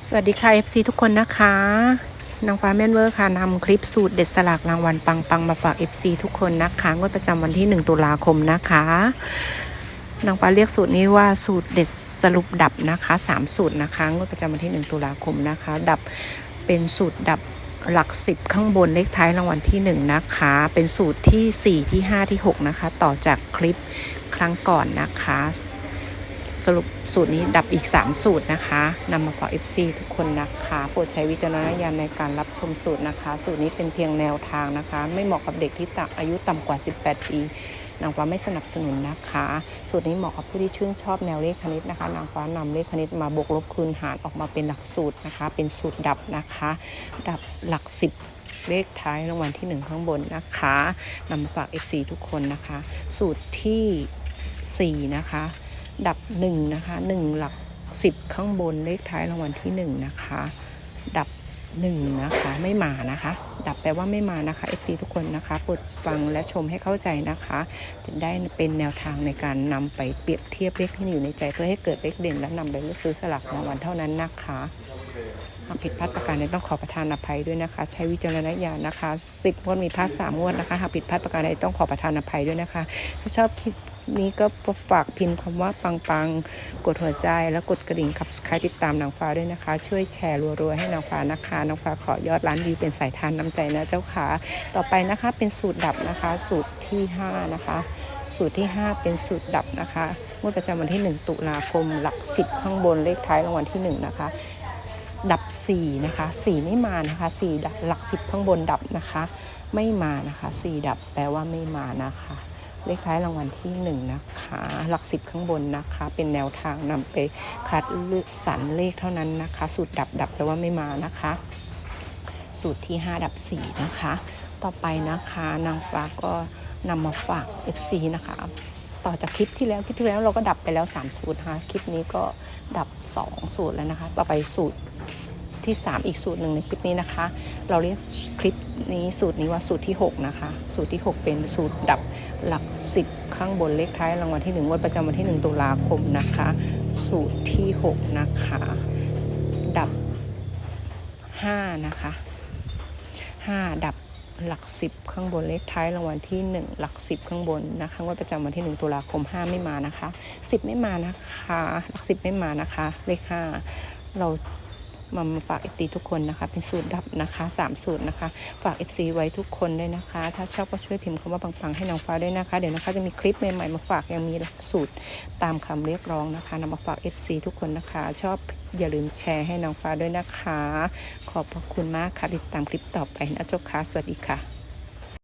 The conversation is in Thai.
สวัสดีค่ะ FC ทุกคนนะคะ นางฟ้าแม่นเวอร์ค่ะนำคลิปสูตรเด็ดสลากรางวัลปังปังมาฝาก FC ทุกคนนะคะงวดประจำวันที่ 1 ตุลาคมนะคะ นางฟ้าเรียกสูตรนี้ว่าสูตรเด็ดสรุปดับนะคะ 3 สูตรนะคะงวดประจำวันที่ 1 ตุลาคมนะคะ ดับเป็นสูตรดับหลักสิบข้างบนเลขท้ายรางวัลที่ 1 นะคะ เป็นสูตรที่ 4 ที่ 5 ที่ 6 นะคะ ต่อจากคลิปครั้งก่อนนะคะ สรุปสูตรนี้ดับอีก 3 สูตรนะคะนำมาฝาก FC ทุกคนนะคะ โปรดใช้วิจารณญาณในการรับชมสูตรนะคะ สูตรนี้เป็นเพียงแนวทางนะคะ ไม่เหมาะกับเด็กที่ต่ำอายุต่ำกว่า 18 ปีนางฟ้าไม่สนับสนุนนะคะ สูตรนี้เหมาะกับผู้ที่ชื่นชอบแนวเลขคณิตนะคะ นางฟ้านำเลขคณิตมาบวกลบคูณหารออกมาเป็นหลักสูตรนะคะ เป็นสูตรดับนะคะ ดับหลัก10เลขท้ายรางวัลที่ 1 ข้างบนนะคะนำมาฝาก FC ทุกคนนะคะ สูตรทีสี่4 นะคะ ดับ1นะคะ1หลัก 10 ข้างบนเลขท้ายรางวัลที่ 1 นะคะ ดับ1นะคะไม่มานะคะ ดับแปลว่าไม่มานะคะ FC ทุกคนนะคะโปรดฟังและชมให้เข้าใจนะคะ จะได้เป็นแนวทางในการนำไปเปรียบเทียบเลขที่อยู่ในใจเพื่อให้เกิดเลขเด่นและนำไปเลือกซื้อสลักรางวัลเท่านั้นนะคะ หากผิดพลาดประการใดต้องขอประทานอภัยด้วยนะคะ ใช้วิจารณญาณนะคะ10งวดมีพลาด3งวดนะคะหากผิดพลาดประการใดต้องขอประทานอภัยด้วยนะคะ ถ้าชอบคลิปนี้ก็ฝากพิมพ์คำว่าปังปังๆ กดหัวใจแล้วกดกระดิ่งขับสกายติดตามนางฟ้าด้วยนะคะ ช่วยแชร์รัวๆให้นางฟ้านะคะนางฟ้าขอยอดล้านวิวเป็นสายทานน้ำใจนะเจ้าขาต่อไปนะคะเป็นสูตรดับนะคะ สูตรที่ห้านะคะสูตรที่ 5 เป็นสูตรดับนะคะงวดประจำวันที่ 1 ตุลาคมหลัก 10 ข้างบนเลขท้ายรางวัลที่ 1 นะคะ ดับ 4 นะคะ 4 ไม่มานะคะ 4 ดับหลัก 10 ข้างบนดับนะคะ ไม่มานะคะ 4 ดับแปลว่าไม่มานะคะ เลขท้ายรางวัลที่ 1 นะคะ หลัก 10 ข้างบนนะคะ เป็นแนวทางนำไปคัดสรรเลขเท่านั้นนะคะ สูตรดับดับแปลว่าไม่มานะคะ สูตรที่ 5 ดับ 4 นะคะ ต่อไปนะคะนางฟ้าก็นำมาฝาก FC นะคะ ต่อจากคลิปที่แล้วคลิปที่แล้วเราก็ดับไปแล้ว 3 สูตรนะคะคลิปนี้ก็ดับ 2 สูตรแล้วนะคะ ต่อไปสูตรที่ 3 อีกสูตรหนึ่งในคลิปนี้นะคะ เราเรียกคลิปนี้สูตรนี้ว่าสูตรที่ 6 นะคะ สูตรที่ 6 เป็นสูตรดับหลัก 10 ข้างบนเลขท้ายรางวัลที่1งวดประจำวันที่ 1 ตุลาคมนะคะ สูตรที่ 6 นะคะ ดับ 5 นะคะ 5 ดับ หลัก10ข้างบนเลขท้ายรางวัลที่ 1 หลัก10ข้างบนนะคะงวดประจำวันที่ 1 ตุลาคม 5 ไม่มานะคะ 10 ไม่มานะคะ หลัก10ไม่มานะคะ เลข5เรา มามาฝาก FC ทุกคนนะคะ เป็นสูตรดับนะคะ 3 สูตรนะคะ ฝาก FC ไว้ทุกคนด้วยนะคะ ถ้าชอบก็ช่วยพิมพ์คำว่าปังๆให้น้องฟ้าด้วยนะคะ เดี๋ยวนะคะจะมีคลิปใหม่ๆมาฝากยังมีสูตรตามคำเรียกร้องนะคะนำมาฝาก FC ทุกคนนะคะ ชอบอย่าลืมแชร์ให้น้องฟ้าด้วยนะคะ ขอบพระคุณมากค่ะติดตามคลิปต่อไปนะเจ้าค่ะสวัสดีค่ะ